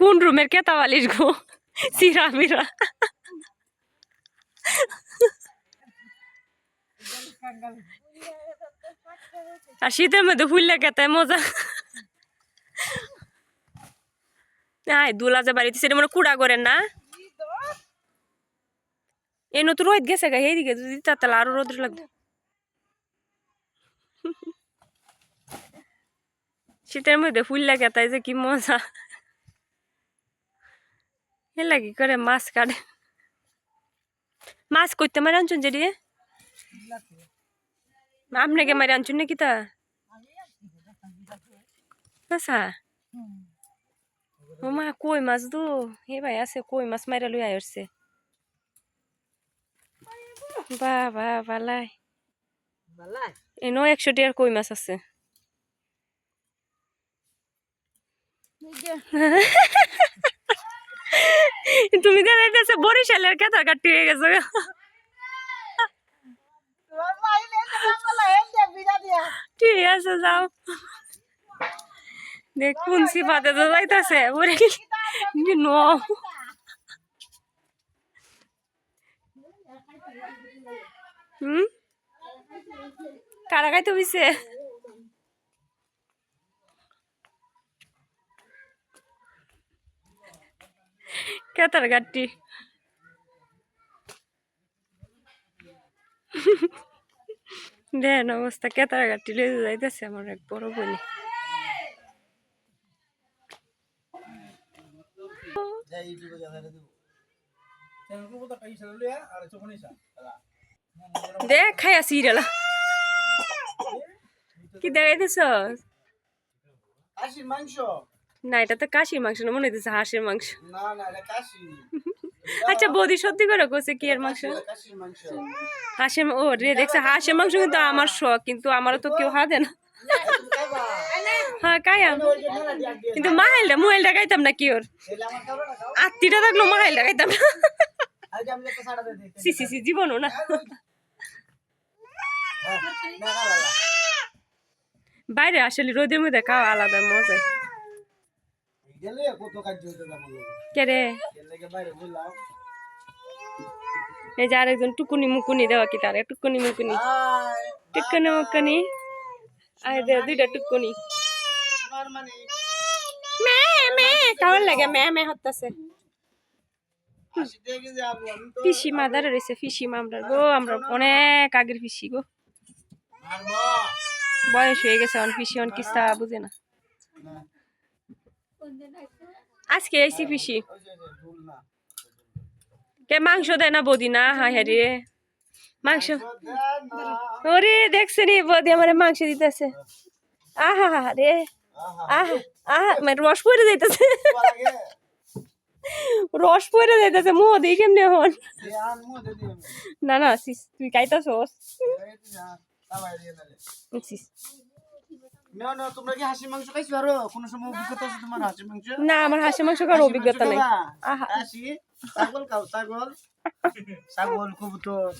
কোন রুমের কেতা বালিশ গো? সিরা বিরা আর শীতের মধ্যে ফুললে কেতায় মজা। আয়, দুলা যে বাড়িতে সেটা মনে কুড়া করেন না? এই নতুন রোদ গেছে গা, এইদিকে যদি তাহলে আরও রোদ লাগবে। শীতের মধ্যে ফুল লাগে তাই যে কি মজা। এ লাগি করে মাছ কাটে মাছ করতে মারে আনছুন যে আপনাকে মারে আনছুন নাকি তা আচ্ছা ও মা কই মাছ দো হে ভাই আছে কই মাছ মাইরা লই আইরছে বা বা বালাই এনো একশো টিয়ার কই মাছ আছে তুমি দেখাইতেছে বরিশালের কেতার কাটি হয়ে গেছে ঠিক আছে, যাও। দেখ, কোন সিফাতে তো যাইতাছে কারা খাইতে হইছে? কেতার গাটি দেন অবস্থা, কেতার গাটি লেগে যাইতেছে আমার এক বড় বলি। দে খাই আসি রেলা কি দেখাইতেছ না এটা তো কাশির মাংস না মনে হইতেছে হাঁসের মাংস। না না এটা কাশি। আচ্ছা বৌদি সত্যি করে কইছে কি এর মাংস? হাঁসের ও রে দেখছে হাঁসের মাংস কিন্তু আমার শখ কিন্তু আমারও তো কেউ হাতে না। হ্যাঁ কায়াম কিন্তু মাহাইলটা মোবাইলটা গাইতাম না কি ওর আত্মীটা থাকল মাহাইলটা গাইতাম না। সি সি সি জীবনও না। বাইরে আসলে রোদের মধ্যে খাওয়া আলাদা মজা। গেলে কত কাজ হইতো তেমন কে রে? লেগে বাইরে বললাম এই যে আরেকজন টুকুনি মুকুনি দেওয়া কি তারে? টুকুনি মুকুনি। টুকুনি মুকুনি। আয়। দে দুইটা টুকুনি। মানে মে মে কেমন লাগে? মে মে হতাছে। পিসি মা দাঁড়া রয়েছে পিসি মা আমরা। গো আমরা অনেক আগের পিসি গো। বয়স হয়ে গেছে অন পিসি অন কিস্তা বুঝে না। আজকে আইসি পিসি। কে মাংস দেয় না বদি? না হ্যাঁ হ্যাঁ রে। মাংস ওরে, দেখছে নি বদি আমার মাংস দিতেছে। আহা রে। আহা আহা মানে রস পরে যাইতেছে। রস পরে যাইতেছে মুহ দিই কেমনে হন? না না তুই খাইতাছস। না না তোমরা কি হাসি মাংস খাইছো? আরও কোন সময় অভিজ্ঞতা আছে তোমার হাসি মাংস? না আমার হাসি মাংস খাওয়ার অভিজ্ঞতা নাই। হাসি ছাগল খাও ছাগল। ছাগল কবুতর।